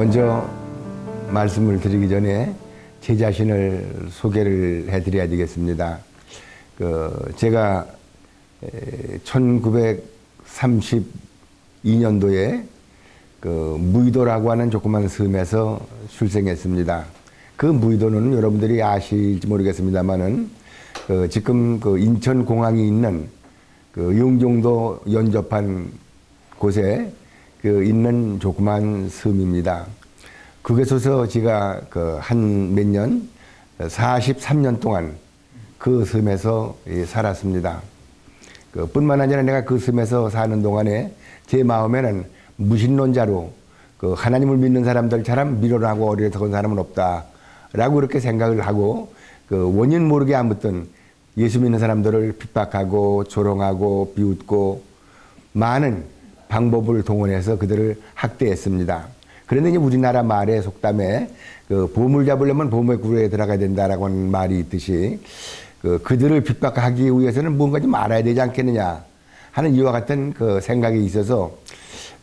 먼저 말씀을 드리기 전에 제 자신을 소개를 해드려야 되겠습니다. 그 제가 1932년도에 그 무의도라고 하는 조그만 섬에서 출생했습니다. 그 무의도는 여러분들이 아실지 모르겠습니다만은 그 지금 그 인천 공항이 있는 그 용종도 연접한 곳에 그 있는 조그만 섬입니다. 그곳에서 제가 그 한 몇 년, 43년 동안 그 섬에서 예, 살았습니다. 그 뿐만 아니라 내가 그 섬에서 사는 동안에 제 마음에는 무신론자로 그 하나님을 믿는 사람들처럼 미련하고 어리석은 사람은 없다라고 그렇게 생각을 하고 그 원인 모르게 아무튼 예수 믿는 사람들을 핍박하고 조롱하고 비웃고 많은 방법을 동원해서 그들을 학대했습니다. 그런데 이제 우리나라 말의 속담에 그 보물 잡으려면 보물 구에 들어가야 된다라고 하는 말이 있듯이 그 그들을 핍박하기 위해서는 뭔가 좀 알아야 되지 않겠느냐 하는 이와 같은 그 생각이 있어서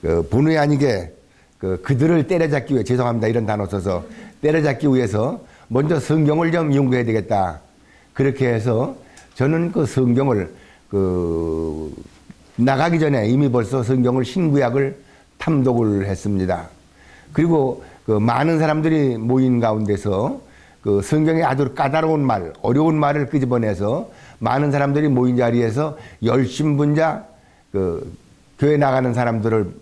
그 본의 아니게 그 그들을 때려잡기 위해 죄송합니다 이런 단어 써서 때려잡기 위해서 먼저 성경을 좀 연구해야 되겠다 그렇게 해서 저는 그 성경을 그 나가기 전에 이미 벌써 성경을 신구약을 탐독을 했습니다. 그리고 그 많은 사람들이 모인 가운데서 그 성경의 아주 까다로운 말, 어려운 말을 끄집어내서 많은 사람들이 모인 자리에서 열심분자 그 교회 나가는 사람들을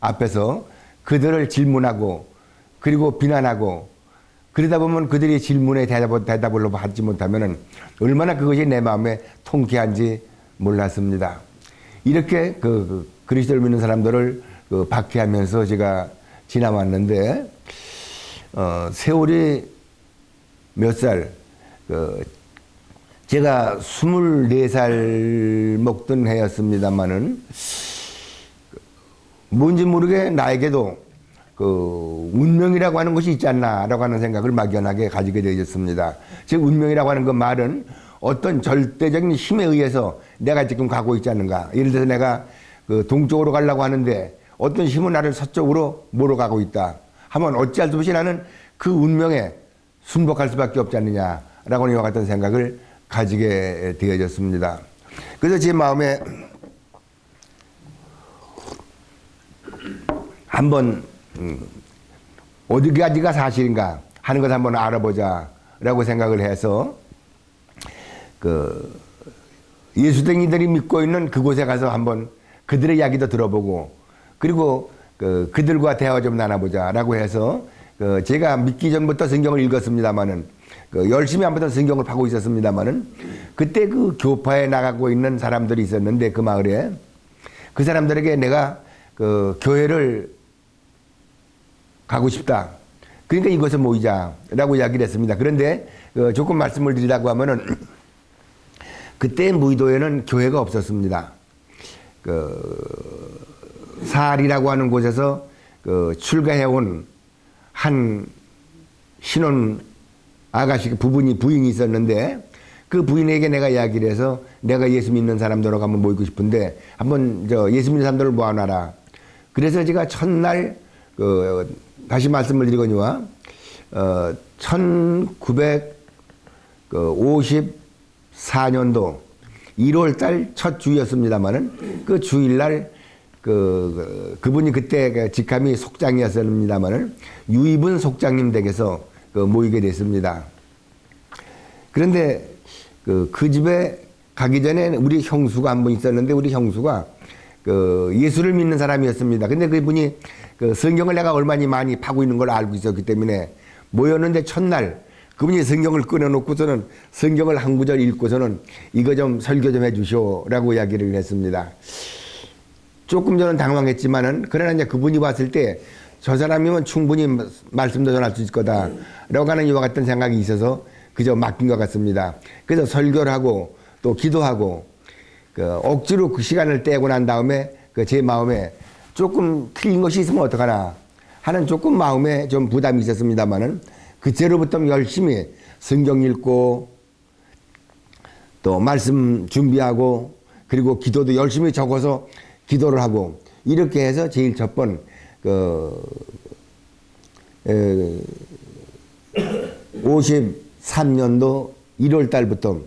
앞에서 그들을 질문하고 그리고 비난하고 그러다 보면 그들이 질문에 대답, 대답을 받지 못하면 얼마나 그것이 내 마음에 통쾌한지 몰랐습니다. 이렇게 그, 그 그리스도를 믿는 사람들을 그 박해하면서 제가 지나왔는데 어, 세월이 몇 살, 그 제가 24살 먹던 해였습니다만은 뭔지 모르게 나에게도 그 운명이라고 하는 것이 있지 않나라고 하는 생각을 막연하게 가지게 되었습니다. 즉 운명이라고 하는 그 말은 어떤 절대적인 힘에 의해서 내가 지금 가고 있지 않는가. 예를 들어서 내가 그 동쪽으로 가려고 하는데 어떤 힘은 나를 서쪽으로 몰아가고 있다. 하면 어찌할 수 없이 나는 그 운명에 순복할 수밖에 없지 않느냐라고 이와 같은 생각을 가지게 되어졌습니다. 그래서 제 마음에 한번 음, 어디까지가 사실인가 하는 것을 한번 알아보자라고 생각을 해서 그 예수쟁이들이 믿고 있는 그곳에 가서 한번 그들의 이야기도 들어보고 그리고 그 그들과 대화 좀 나눠보자라고 해서 그 제가 믿기 전부터 성경을 읽었습니다마는 그 열심히 한번 성경을 파고 있었습니다마는 그때 그 교파에 나가고 있는 사람들이 있었는데 그 마을에 그 사람들에게 내가 그 교회를 가고 싶다. 그러니까 이곳에 모이자라고 이야기를 했습니다. 그런데 그 조금 말씀을 드리라고 하면은 그때 무의도에는 교회가 없었습니다. 그 사알이라고 하는 곳에서 그 출가해온 한 신혼 아가씨 부분이 부인이 있었는데 그 부인에게 내가 이야기를 해서 내가 예수 믿는 사람들하고 한번 모이고 싶은데 한번 저 예수 믿는 사람들을 모아놔라. 그래서 제가 첫날 그 다시 말씀을 드리거니와 어 1954년도 1월 달 첫 주였습니다마는 그 주일날 그, 그 그분이 그때 그 직함이 속장이었습니다마는 유이분 속장님 댁에서 그 모이게 됐습니다. 그런데 그, 그 집에 가기 전에 우리 형수가 한 분 있었는데 우리 형수가 그 예수를 믿는 사람이었습니다. 근데 그분이 그 성경을 내가 얼마나 많이 파고 있는 걸 알고 있었기 때문에 모였는데 첫날 그분이 성경을 끊어놓고서는 성경을 한 구절 읽고서는 이거 좀 설교 좀 해주시오라고 이야기를 했습니다. 조금 저는 당황했지만은 그러나 이제 그분이 왔을 때 저 사람이면 충분히 말씀도 전할 수 있을 거다라고 하는 이와 같은 생각이 있어서 그저 맡긴 것 같습니다. 그래서 설교를 하고 또 기도하고 그 억지로 그 시간을 떼고 난 다음에 그 제 마음에 조금 틀린 것이 있으면 어떡하나 하는 조금 마음에 좀 부담이 있었습니다만은 그제로부터 열심히 성경 읽고 또 말씀 준비하고 그리고 기도도 열심히 적어서 기도를 하고 이렇게 해서 제일 첫 번그 에, 53년도 1월 달부터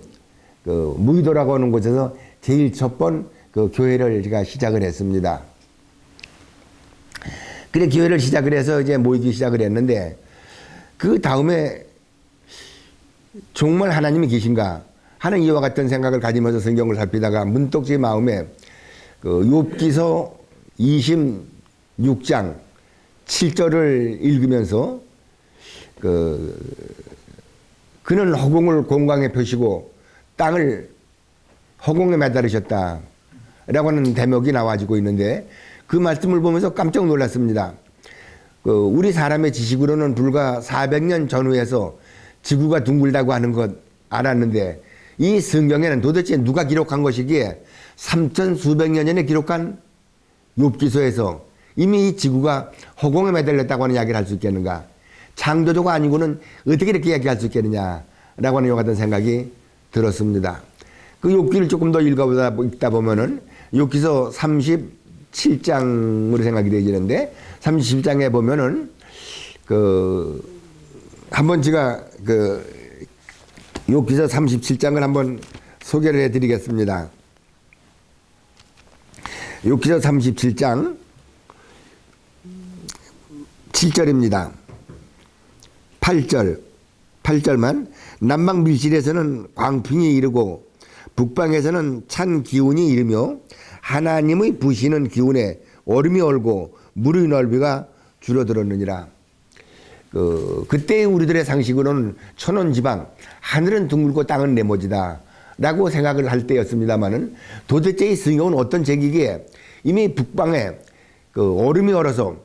그 무의도라고 하는 곳에서 제일 첫 번 그 교회를 제가 시작을 했습니다. 그래 교회를 시작을 해서 이제 모이기 시작을 했는데 그 다음에 정말 하나님이 계신가 하는 이와 같은 생각을 가지면서 성경을 살피다가 문득 제 마음에 그 욥기서 26장 7절을 읽으면서 그 그는 허공을 공강에 펴시고 땅을 허공에 매달으셨다. 라고 하는 대목이 나와지고 있는데 그 말씀을 보면서 깜짝 놀랐습니다. 그 우리 사람의 지식으로는 불과 400년 전후에서 지구가 둥글다고 하는 것 알았는데 이 성경에는 도대체 누가 기록한 것이기에 3천 수백 년 전에 기록한 욥기서에서 이미 이 지구가 허공에 매달렸다고 하는 이야기를 할 수 있겠는가? 창조주가 아니고는 어떻게 이렇게 이야기할 수 있겠느냐라고 하는 요 같은 생각이 들었습니다. 그 욥기를 조금 더 읽어보다 읽다 보면은 욥기서 37장으로 생각이 되지는데 37장에 보면은 그 한 번 제가 그 욥기서 37장을 한번 소개를 해드리겠습니다. 욥기서 37장 7절입니다. 8절 8절만 남방 밀실에서는 광풍이 이르고 북방에서는 찬 기운이 이르며 하나님의 부시는 기운에 얼음이 얼고 물의 넓이가 줄어들었느니라. 그 그때 우리들의 상식으로는 천원 지방 하늘은 둥글고 땅은 네모지다. 라고 생각을 할 때였습니다만은 도대체 이 성경은 어떤 책이기에 이미 북방에 그 얼음이 얼어서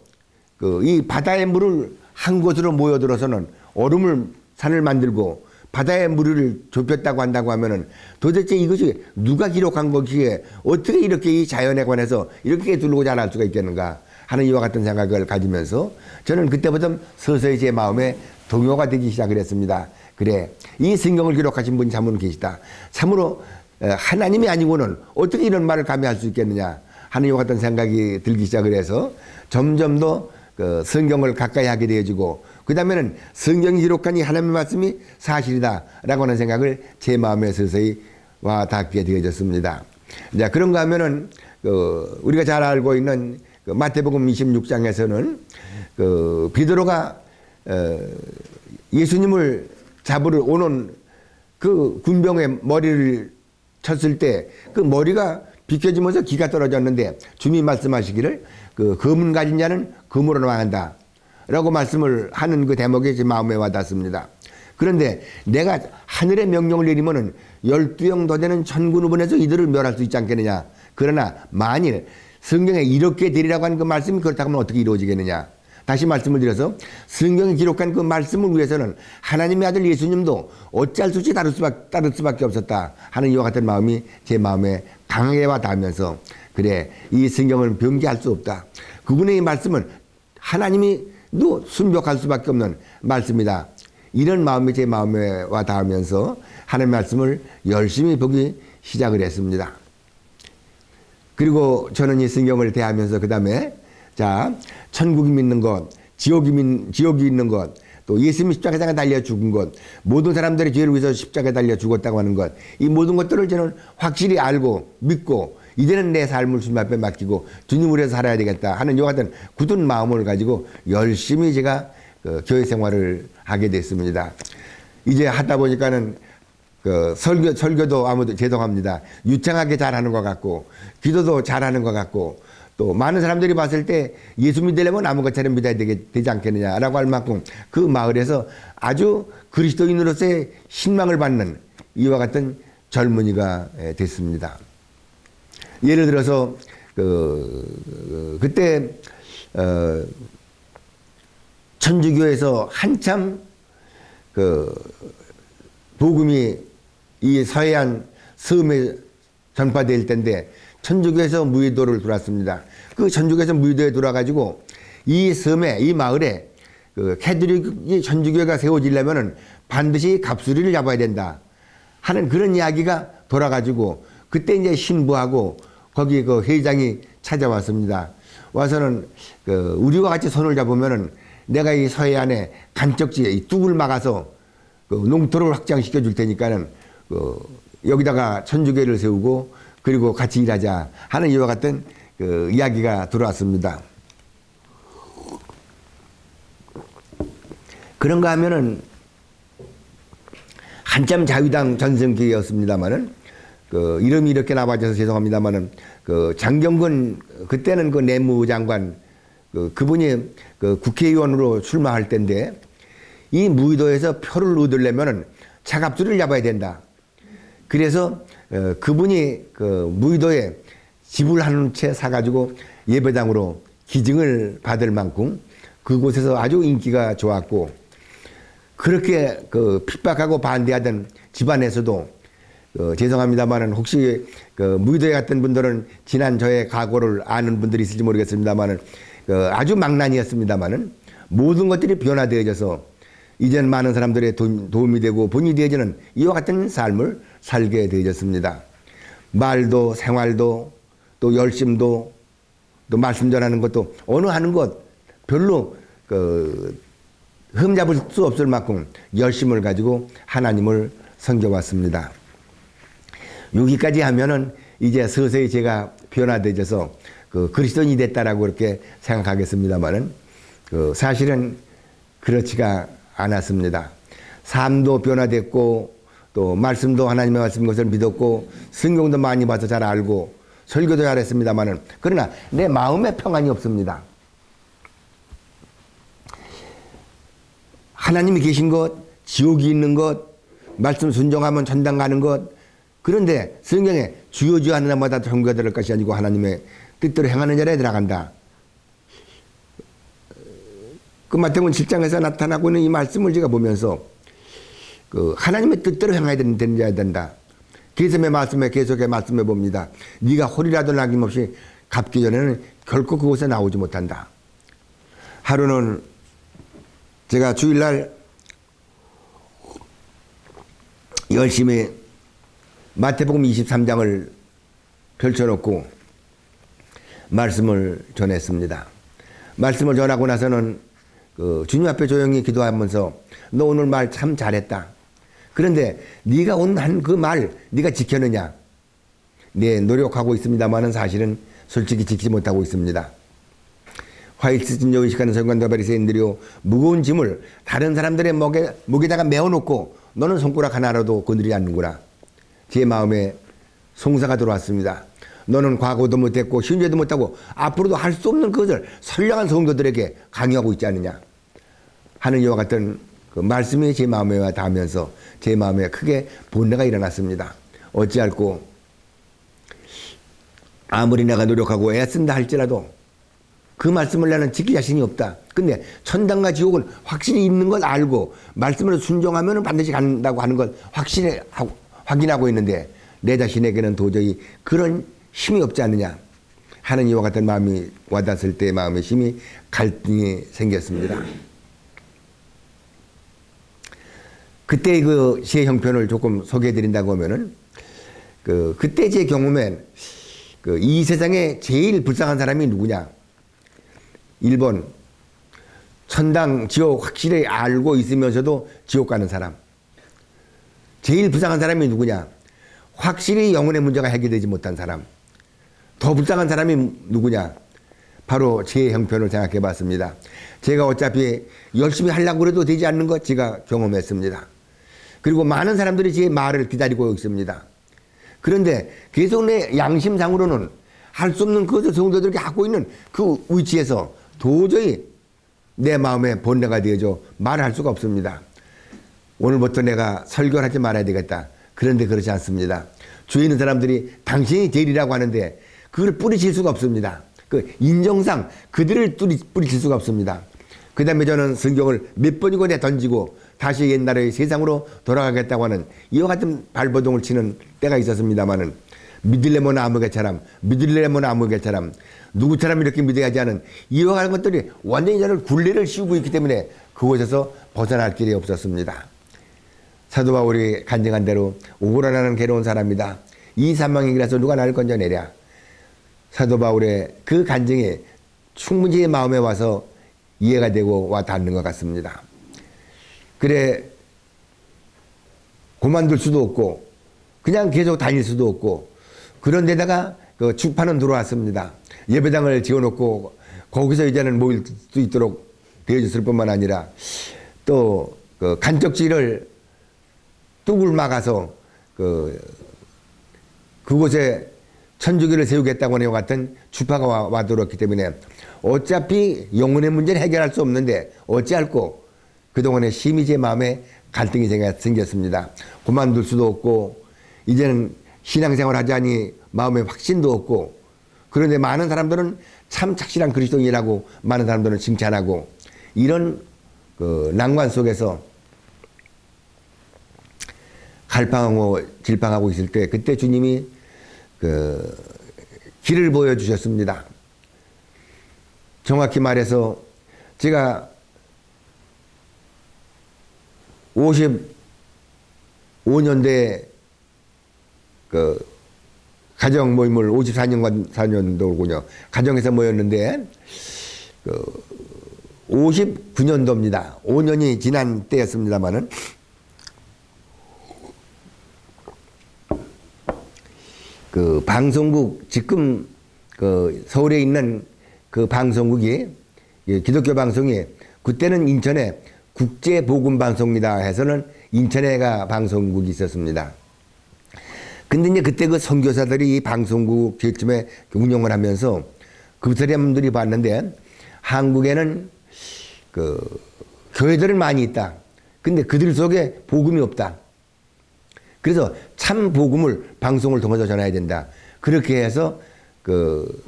그 이 바다의 물을 한 곳으로 모여들어서는 얼음을 산을 만들고 바다의 물을 좁혔다고 한다고 하면은 도대체 이것이 누가 기록한 것이기에 어떻게 이렇게 이 자연에 관해서 이렇게 두르고 잘할 수가 있겠는가 하는 이와 같은 생각을 가지면서 저는 그때부터 서서히 제 마음에 동요가 되기 시작을 했습니다. 그래 이 성경을 기록하신 분이 참으로 계시다. 참으로 하나님이 아니고는 어떻게 이런 말을 감히 할 수 있겠느냐 하는 이와 같은 생각이 들기 시작을 해서 점점 더 그 성경을 가까이 하게 되어지고 그 다음에는 성경이 기록한 이 하나님의 말씀이 사실이다라고 하는 생각을 제 마음에 서서히 와 닿게 되어졌습니다. 자, 그런가 하면은 그 우리가 잘 알고 있는 그 마태복음 26장에서는 그 비드로가 어 예수님을 잡으러 오는 그 군병의 머리를 쳤을 때 그 머리가 비켜지면서 기가 떨어졌는데 주님 말씀하시기를 그 검은 가진 자는 검으로 망한다. 라고 말씀을 하는 그 대목이 제 마음에 와닿습니다. 그런데 내가 하늘의 명령을 내리면은 열두 영 더 되는 천군 후번에서 이들을 멸할 수 있지 않겠느냐. 그러나 만일 성경에 이렇게 되리라고 하는 그 말씀이 그렇다고 하면 어떻게 이루어지겠느냐. 다시 말씀을 드려서 성경에 기록한 그 말씀을 위해서는 하나님의 아들 예수님도 어찌할 수 없이 따를 수밖에, 따를 수밖에 없었다 하는 이와 같은 마음이 제 마음에 강하게 와 닿으면서 그래 이 성경을 변개할 수 없다. 그분의 이 말씀은 하나님이 도 순벽할 수밖에 없는 말씀이다. 이런 마음이 제 마음에 와 닿으면서 하나님 말씀을 열심히 보기 시작을 했습니다. 그리고 저는 이 성경을 대하면서 그 다음에 자 천국이 믿는 것, 지옥이 믿, 지옥이 있는 것, 또 예수님이 십자가에 달려 죽은 것, 모든 사람들의 죄를 위해서 십자가에 달려 죽었다고 하는 것, 이 모든 것들을 저는 확실히 알고 믿고 이제는 내 삶을 주님 앞에 맡기고 주님을 위해서 살아야 되겠다 하는 요 같은 굳은 마음을 가지고 열심히 제가 그 교회 생활을 하게 됐습니다. 이제 하다 보니까는 그 설교, 설교도 아무도 죄송합니다. 유창하게 잘하는 것 같고, 기도도 잘하는 것 같고, 또 많은 사람들이 봤을 때 예수 믿으려면 아무 것처럼 믿어야 되게, 되지 않겠느냐라고 할 만큼 그 마을에서 아주 그리스도인으로서의 신망을 받는 이와 같은 젊은이가 됐습니다. 예를 들어서 그 그때 어 천주교에서 한참 그 복음이 이 서해안 섬에 전파될 때인데 천주교에서 무의도를 들어왔습니다. 그 천주교에서 무의도에 들어와가지고 이 섬에 이 마을에 그 캐톨릭 천주교가 세워지려면은 반드시 갑수리를 잡아야 된다 하는 그런 이야기가 돌아가지고 그때 이제 신부하고 거기 그 회장이 찾아왔습니다. 와서는 그 우리와 같이 손을 잡으면은 내가 이 서해안에 간척지에 이 뚝을 막아서 그 농토를 확장시켜 줄 테니까는 그 여기다가 천주교를 세우고 그리고 같이 일하자 하는 이와 같은 그 이야기가 들어왔습니다. 그런가 하면은 한참 자유당 전성기였습니다마는 그 이름이 이렇게 나와져서 죄송합니다마는 그 장경근 그때는 그 내무장관 그 그분이 그 국회의원으로 출마할 때인데 이 무의도에서 표를 얻으려면은 차갑줄을 잡아야 된다. 그래서 어, 그분이 그 무의도에 집을 한 채 사가지고 예배당으로 기증을 받을 만큼 그곳에서 아주 인기가 좋았고 그렇게 그 핍박하고 반대하던 집안에서도 어, 죄송합니다만은 혹시 그 무의도에 갔던 분들은 지난 저의 과거를 아는 분들이 있을지 모르겠습니다만은 그 아주 망난이었습니다만은 모든 것들이 변화되어져서 이젠 많은 사람들의 도, 도움이 되고 본이 되어지는 이와 같은 삶을 살게 되어졌습니다. 말도 생활도 또 열심도 또 말씀 전하는 것도 어느 하는 것 별로 그 흠잡을 수 없을 만큼 열심을 가지고 하나님을 섬겨왔습니다. 여기까지 하면은 이제 서서히 제가 변화되어서 그 그리스도인이 됐다라고 그렇게 생각하겠습니다만은 그 사실은 그렇지가 않았습니다. 삶도 변화됐고 또 말씀도 하나님의 말씀 것을 믿었고 성경도 많이 봐서 잘 알고 설교도 잘했습니다만은 그러나 내 마음에 평안이 없습니다. 하나님이 계신 것, 지옥이 있는 것, 말씀 순종하면 천당 가는 것. 그런데 성경에 주여 주여 하는 날마다 들을 것이 아니고 하나님의 뜻대로 행하는 자리에 들어간다. 그 마태복음 7장에서 나타나고 있는 이 말씀을 제가 보면서 그 하나님의 뜻대로 행해야 자야 된다. 계속의 말씀에 계속의 말씀해 봅니다. 네가 홀이라도 남김없이 갚기 전에는 결코 그곳에 나오지 못한다. 하루는 제가 주일날 열심히 마태복음 23장을 펼쳐놓고 말씀을 전했습니다. 말씀을 전하고 나서는 그 주님 앞에 조용히 기도하면서 너 오늘 말 참 잘했다. 그런데 네가 오늘 한그 말 네가 지켰느냐? 네 노력하고 있습니다만은 사실은 솔직히 지키지 못하고 있습니다. 화이트 진정 의식하는 성관과 바리새인들이요 무거운 짐을 다른 사람들의 목에 목에다가 메어놓고 너는 손가락 하나라도 건드리지 않는구나. 제 마음에 송사가 들어왔습니다. 너는 과거도 못했고 현재도 못하고 앞으로도 할 수 없는 것을 선량한 성도들에게 강요하고 있지 않느냐 하는 이와 같은 그 말씀이 제 마음에 닿으면서 제 마음에 크게 본내가 일어났습니다. 어찌할꼬 아무리 내가 노력하고 애쓴다 할지라도 그 말씀을 나는 지킬 자신이 없다. 근데 천당과 지옥은 확실히 있는 걸 알고 말씀을 순종하면 반드시 간다고 하는 걸 확실히 하고, 확인하고 있는데 내 자신에게는 도저히 그런 힘이 없지 않느냐 하는 이와 같은 마음이 와닿았을 때 마음의 힘이 갈등이 생겼습니다. 그때 그제 형편을 조금 소개해 드린다고 하면은 그 그때 제 경험엔 그 이 세상에 제일 불쌍한 사람이 누구냐? 1번 천당 지옥 확실히 알고 있으면서도 지옥 가는 사람. 제일 불쌍한 사람이 누구냐? 확실히 영혼의 문제가 해결되지 못한 사람. 더 불쌍한 사람이 누구냐? 바로 제 형편을 생각해 봤습니다. 제가 어차피 열심히 하려고 해도 되지 않는 것 제가 경험했습니다. 그리고 많은 사람들이 제 말을 기다리고 있습니다. 그런데 계속 내 양심상으로는 할 수 없는 그것을 성도들에게 갖고 있는 그 위치에서 도저히 내 마음에 본래가 되어져 말할 수가 없습니다. 오늘부터 내가 설교를 하지 말아야 되겠다. 그런데 그렇지 않습니다. 주위 있는 사람들이 당신이 제일이라고 하는데 그걸 뿌리칠 수가 없습니다. 그 인정상 그들을 뿌리칠 수가 없습니다. 그 다음에 저는 성경을 몇 번이고 내 던지고 다시 옛날의 세상으로 돌아가겠다고 하는 이와 같은 발버둥을 치는 때가 있었습니다만은 믿을래면 아무개처럼 믿을래면 아무개처럼 누구처럼 이렇게 믿어야지 하는 이와 같은 것들이 완전히 저를 굴레를 씌우고 있기 때문에 그곳에서 벗어날 길이 없었습니다. 사도 바울이 간증한 대로 오고라라는 괴로운 사람이다. 이 사망의 길에서 누가 나를 건져내랴. 사도 바울의 그 간증이 충분히 마음에 와서 이해가 되고 와 닿는 것 같습니다. 그래 그만둘 수도 없고 그냥 계속 다닐 수도 없고 그런 데다가 그 주파는 들어왔습니다. 예배당을 지어놓고 거기서 이제는 모일 수 있도록 되어졌을 뿐만 아니라 또 그 간척지를 뚝을 막아서 그 그곳에 천주교를 세우겠다고 하는 같은 주파가 와, 와들었기 때문에 어차피 영혼의 문제는 해결할 수 없는데 어찌할꼬 그동안에 심히 제 마음에 갈등이 생겼습니다. 그만둘 수도 없고 이제는 신앙생활 하자니 마음에 확신도 없고 그런데 많은 사람들은 참 착실한 그리스도인이라고 많은 사람들은 칭찬하고 이런 그 난관 속에서 갈팡하고 질팡하고 있을 때 그때 주님이 그 길을 보여주셨습니다. 정확히 말해서 제가 55년대 그 가정 모임을 54년간 4년도군요. 가정에서 모였는데 그 59년도입니다. 5년이 지난 때였습니다만은 그 방송국 지금 그 서울에 있는 그 방송국이 예, 기독교 방송이 그때는 인천에 국제 복음 방송이다 해서는 인천에가 방송국이 있었습니다. 근데 이제 그때 그 선교사들이 이 방송국 뒤쯤에 운영을 하면서 그 사람들이 봤는데 한국에는 그 교회들은 많이 있다. 근데 그들 속에 복음이 없다. 그래서 참 복음을 방송을 통해서 전해야 된다. 그렇게 해서 그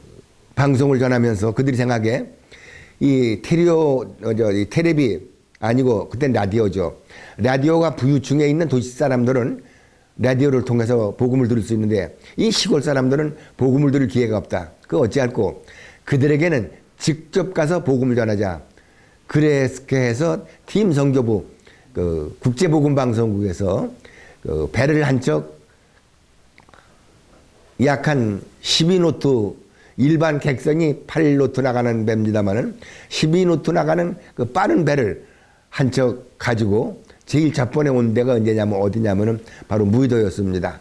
방송을 전하면서 그들이 생각에 이 테리오 어, 저이 테레비 아니고 그땐 라디오죠. 라디오가 부유층에 있는 도시 사람들은 라디오를 통해서 복음을 들을 수 있는데 이 시골 사람들은 복음을 들을 기회가 없다. 그 어찌할꼬 그들에게는 직접 가서 복음을 전하자. 그렇게 해서 팀 성교부 그 국제복음방송국에서 그 배를 한 척 약한 12노트 일반 객선이 8노트 나가는 배입니다만은 12노트 나가는 그 빠른 배를 한 척 가지고 제일 첫 번에 온 데가 언제냐면 어디냐면은 바로 무의도였습니다.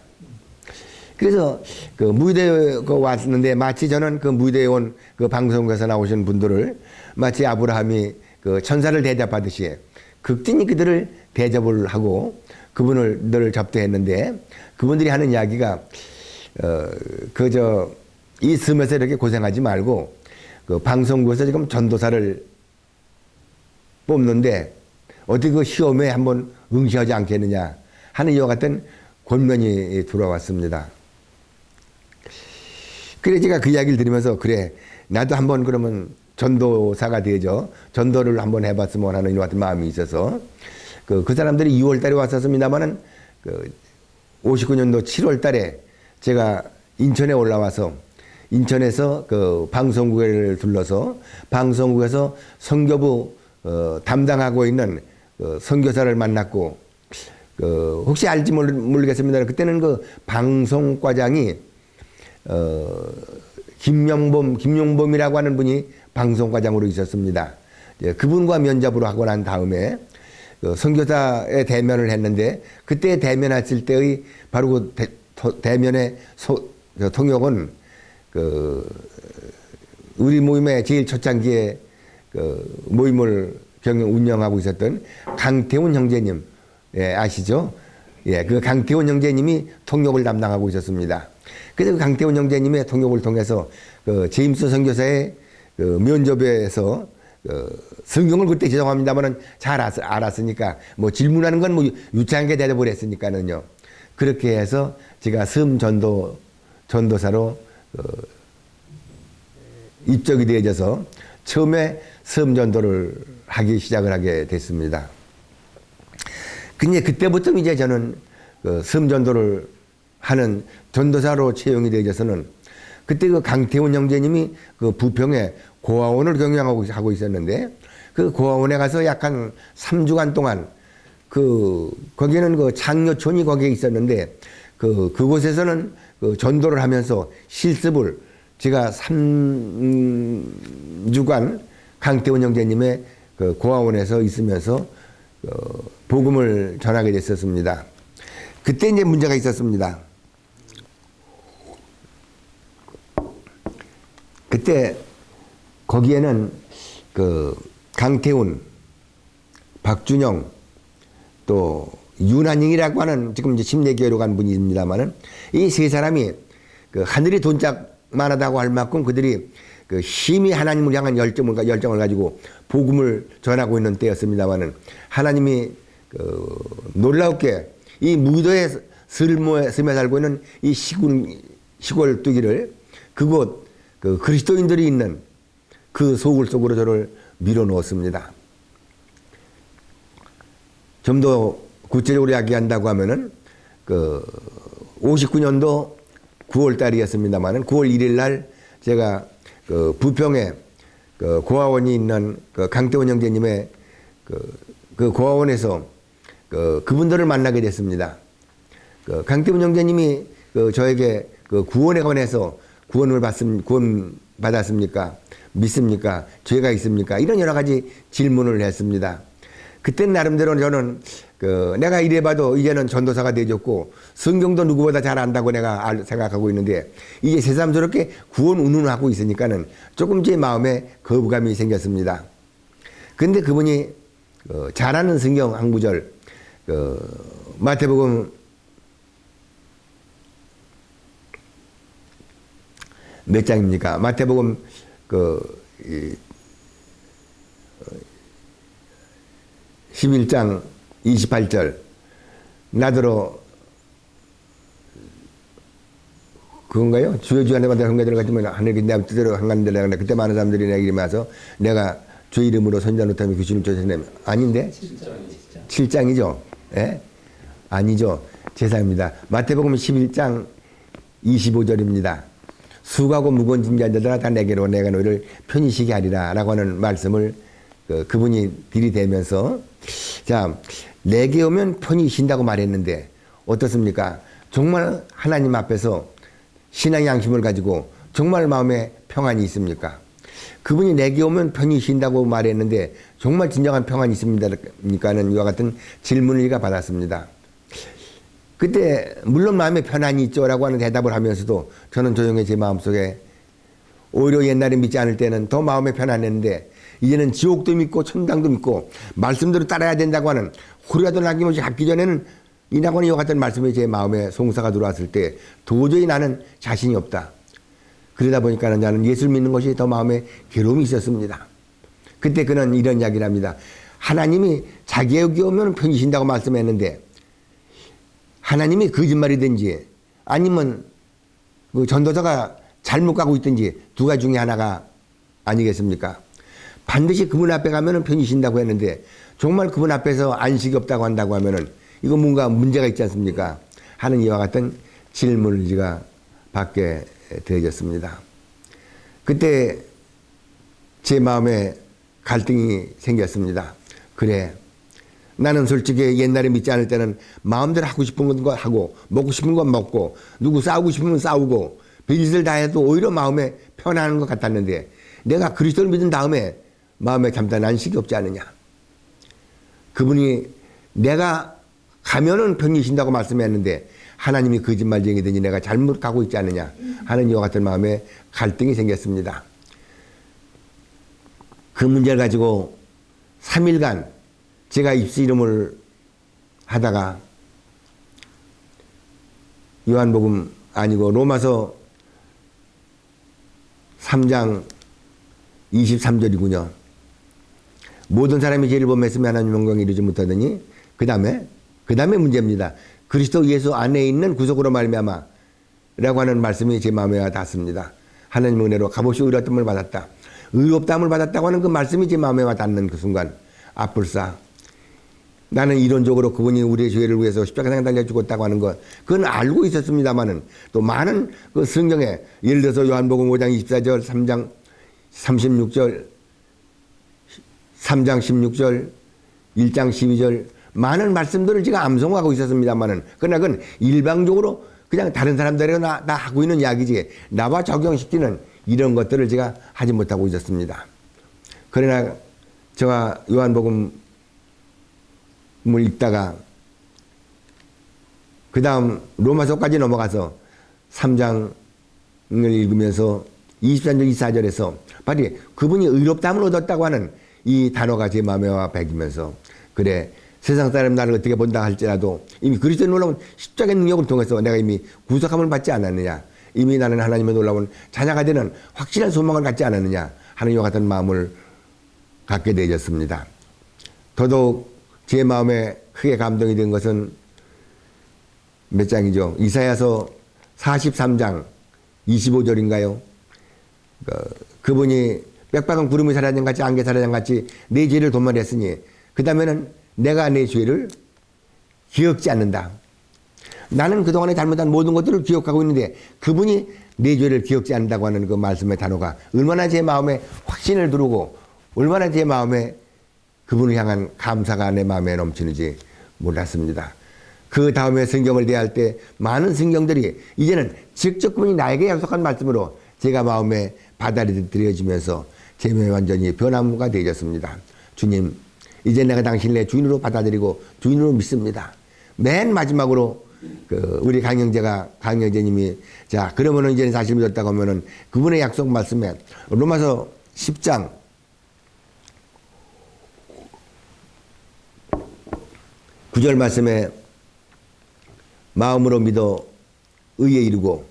그래서 그 무의도에 왔는데 마치 저는 그 무의도에 온 그 방송국에서 나오신 분들을 마치 아브라함이 그 천사를 대접하듯이 극진히 그들을 대접을 하고 그분을 늘 접대했는데 그분들이 하는 이야기가 어 그저 이 섬에서 이렇게 고생하지 말고 그 방송국에서 지금 전도사를 뽑는데 어떻게 그 시험에 한번 응시하지 않겠느냐 하는 이와 같은 권면이 들어왔습니다. 그래 제가 그 이야기를 들으면서 그래 나도 한번 그러면 전도사가 되죠. 전도를 한번 해봤으면 하는 이와 같은 마음이 있어서 그, 그 사람들이 2월 달에 왔었습니다만은 그 59년도 7월 달에 제가 인천에 올라와서 인천에서 그 방송국을 둘러서 방송국에서 선교부 어, 담당하고 있는 그 선교사를 만났고 그 혹시 알지 모르, 모르겠습니다. 그때는 그 방송과장이 어, 김영범 김용범이라고 하는 분이 방송과장으로 있었습니다. 예, 그분과 면접으로 하고 난 다음에 그 선교사의 대면을 했는데 그때 대면했을 때의 바로 그 대, 토, 대면의 소, 그 통역은 그 우리 모임의 제일 초창기에 그 모임을 경영 운영하고 있었던 강태훈 형제님 예, 아시죠? 예, 그 강태훈 형제님이 통역을 담당하고 있었습니다. 그래서 그 강태훈 형제님의 통역을 통해서 그 제임스 선교사의 그 면접에서 그 성경을 그때 죄송합니다만은 잘 알았, 알았으니까 뭐 질문하는 건 뭐 유창하게 대답을 했으니까는요. 그렇게 해서 제가 섬 전도 전도사로 어, 입적이 되어져서 처음에 섬 전도를 하기 시작을 하게 됐습니다. 근데 그때부터 이제 저는 그 섬전도를 하는 전도사로 채용이 되어져서는 그때 그 강태훈 형제님이 그 부평에 고아원을 경영하고 하고 있었는데 그 고아원에 가서 약 한 3주간 동안 그 거기는 그 장려촌이 거기에 있었는데 그 그곳에서는 그 전도를 하면서 실습을 제가 3주간 강태원 형제님의 그 고아원에서 있으면서 어, 복음을 전하게 됐었습니다. 그때 이제 문제가 있었습니다. 그때 거기에는 그 강태훈, 박준영, 또 윤한영이라고 하는 지금 이제 심내교회로 간 분입니다만은 이 세 사람이 그 하늘이 돈짝만하다고 할 만큼 그들이 그 힘이 하나님을 향한 열정을 열정을 가지고 복음을 전하고 있는 때였습니다만은 하나님이 그 놀랍게 이 무도의 슬모에 스며 살고 있는 이 시골 시골 뚜기를 그곳 그 그리스도인들이 있는 그 소굴 속으로 저를 밀어 넣었습니다. 좀 더 구체적으로 이야기한다고 하면은 그 59년도 9월 달이었습니다만은 9월 1일 날 제가 그 부평에 그 고아원이 있는 그 강태원 형제님의 그, 그 고아원에서 그 그분들을 만나게 됐습니다. 그 강태원 형제님이 그 저에게 그 구원에 관해서 구원을 받습 구원 받았습니까? 믿습니까? 죄가 있습니까? 이런 여러 가지 질문을 했습니다. 그때 나름대로 저는 그 내가 이래봐도 이제는 전도사가 되졌고 성경도 누구보다 잘 안다고 내가 알- 생각하고 있는데 이제 새삼스럽게 구원 운운하고 있으니까는 조금 제 마음에 거부감이 생겼습니다. 근데 그분이 어, 잘하는 성경 한 구절 그 마태복음 몇 장입니까? 마태복음 그 11장 28절 나더러 그건가요? 주여 주여 내가 내가 흥가들을 가지면 하늘에 내 뜻대로 한가는데 내가 그때 많은 사람들이 내 이름에 와서 내가 주 이름으로 선자 노타며 귀신을 쫓아내면 아닌데? 7장 이죠. 예? 아니죠. 제사입니다. 마태복음 11장 25절입니다. 수고하고 무거운 짐진 자들아 다 내게로 내가 너희를 편히 쉬게 하리라 라고 하는 말씀을 그, 그분이 들이대면서 자 내게 오면 편히 쉰다고 말했는데 어떻습니까? 정말 하나님 앞에서 신앙 양심을 가지고 정말 마음에 평안이 있습니까? 그분이 내게 오면 편히 쉰다고 말했는데 정말 진정한 평안이 있습니까는 이와 같은 질문을 제가 받았습니다. 그때 물론 마음에 편안이 있죠라고 하는 대답을 하면서도 저는 조용히 제 마음속에 오히려 옛날에 믿지 않을 때는 더 마음에 편안했는데 이제는 지옥도 믿고 천당도 믿고 말씀대로 따라야 된다고 하는 호리라도 남김없이 갖기 전에는 이나곤이 이와 같은 말씀이 제 마음에 송사가 들어왔을 때 도저히 나는 자신이 없다. 그러다 보니까 는 나는 예수를 믿는 것이 더 마음에 괴로움이 있었습니다. 그때 그는 이런 이야기를 합니다. 하나님이 자기에게 오면 편히신다고 말씀했는데 하나님이 거짓말이든지 아니면 그 전도자가 잘못 가고 있든지 두 가지 중에 하나가 아니겠습니까? 반드시 그분 앞에 가면은 편히 쉰다고 했는데 정말 그분 앞에서 안식이 없다고 한다고 하면은 이거 뭔가 문제가 있지 않습니까? 하는 이와 같은 질문을 제가 받게 되어졌습니다. 그때 제 마음에 갈등이 생겼습니다. 그래. 나는 솔직히 옛날에 믿지 않을 때는 마음대로 하고 싶은 건 하고 먹고 싶은 건 먹고 누구 싸우고 싶으면 싸우고 별짓을 다 해도 오히려 마음에 편안한 것 같았는데 내가 그리스도를 믿은 다음에 마음에 잠깐 안식이 없지 않느냐. 그분이 내가 가면은 쉰다고 말씀했는데 하나님이 거짓말쟁이든지 내가 잘못 가고 있지 않느냐 하는 이와 같은 마음에 갈등이 생겼습니다. 그 문제를 가지고 3일간 제가 입수 이름을 하다가 요한복음 아니고 로마서 3장 23절이군요. 모든 사람이 죄를 범했으면 하나님 영광 이루지 못하더니 그 다음에 그 다음에 문제입니다. 그리스도 예수 안에 있는 구속으로 말미암아 라고 하는 말씀이 제 마음에 와 닿습니다. 하나님 은혜로 값없이 의롭다함을 받았다. 의롭다함을 받았다고 하는 그 말씀이 제 마음에 와 닿는 그 순간 아뿔싸 나는 이론적으로 그분이 우리의 죄를 위해서 십자가 달려 죽었다고 하는 것, 그건 알고 있었습니다만은 또 많은 그 성경에 예를 들어서 요한복음 5장 24절, 3장 36절, 3장 16절, 1장 12절, 많은 말씀들을 제가 암송하고 있었습니다만은, 그러나 그건 일방적으로 그냥 다른 사람들이 나, 나 하고 있는 이야기지, 나와 적용시키는 이런 것들을 제가 하지 못하고 있었습니다. 그러나 저가 요한복음을 읽다가 그 다음 로마서까지 넘어가서 3장을 읽으면서 23절 24절에서 바로 그분이 의롭다함을 얻었다고 하는 이 단어가 제 마음에 와 배기면서 그래 세상 사람 나를 어떻게 본다 할지라도 이미 그리스도의 놀라운 십자가의 능력을 통해서 내가 이미 구속함을 받지 않았느냐 이미 나는 하나님의 놀라운 자녀가 되는 확실한 소망을 갖지 않았느냐 하는 이와 같은 마음을 갖게 되었습니다. 더더욱 제 마음에 크게 감동이 된 것은 몇 장이죠? 이사야서 43장 25절인가요? 그, 분이 빽빽한 구름이 사라진 같이 안개 사라진 같이 내 죄를 도말했으니 그 다음에는 내가 내 죄를 기억지 않는다. 나는 그동안에 잘못한 모든 것들을 기억하고 있는데 그분이 내 죄를 기억지 않는다고 하는 그 말씀의 단어가 얼마나 제 마음에 확신을 두르고 얼마나 제 마음에 그분을 향한 감사가 내 마음에 넘치는지 몰랐습니다. 그 다음에 성경을 대할 때 많은 성경들이 이제는 직접 그분이 나에게 약속한 말씀으로 제가 마음에 받아들여지면서 제 마음이 완전히 변화무가 되어졌습니다. 주님, 이제 내가 당신을 내 주인으로 받아들이고 주인으로 믿습니다. 맨 마지막으로 그 우리 강영재가 강영재님이 자 그러면은 이제 사실 믿었다고 하면은 그분의 약속 말씀에 로마서 10장 9절 말씀에 마음으로 믿어 의에 이르고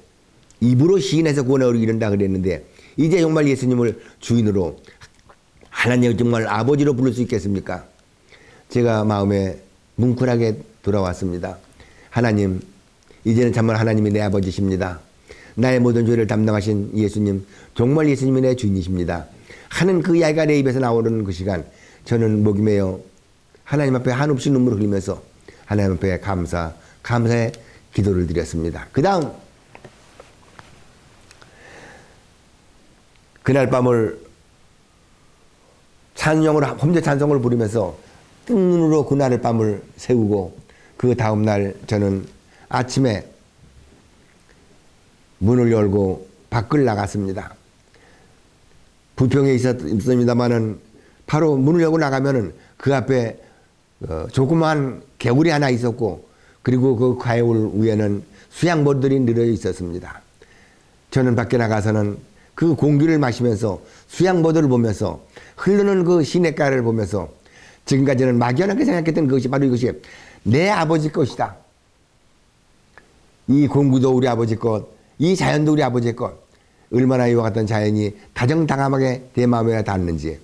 입으로 시인해서 구원에 이른다 그랬는데 이제 정말 예수님을 주인으로 하나님을 정말 아버지로 부를 수 있겠습니까? 제가 마음에 뭉클하게 돌아왔습니다. 하나님, 이제는 정말 하나님이 내 아버지십니다. 나의 모든 죄를 담당하신 예수님, 정말 예수님이 내 주인이십니다. 하는 그 이야기가 내 입에서 나오는 그 시간, 저는 목이 메어 하나님 앞에 한없이 눈물을 흘리면서 하나님 앞에 감사, 감사의 기도를 드렸습니다. 그 다음, 그날 밤을 찬송으로, 험제 찬송을 부르면서 뜬 눈으로 그날 밤을 세우고 그 다음 날 저는 아침에 문을 열고 밖을 나갔습니다. 부평에 있었습니다마는 바로 문을 열고 나가면은 그 앞에 어, 조그만 개울이 하나 있었고 그리고 그 개울 위에는 수양보들이 늘어 있었습니다. 저는 밖에 나가서는 그 공기를 마시면서 수양보들을 보면서 흐르는 그 시냇가를 보면서 지금까지는 막연하게 생각했던 그것이 바로 이것이 내 아버지 것이다. 이 공구도 우리 아버지 것, 이 자연도 우리 아버지 것. 얼마나 이와 같은 자연이 다정다감하게 내 마음에 닿는지.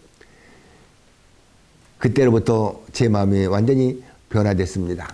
그때로부터 제 마음이 완전히 변화됐습니다.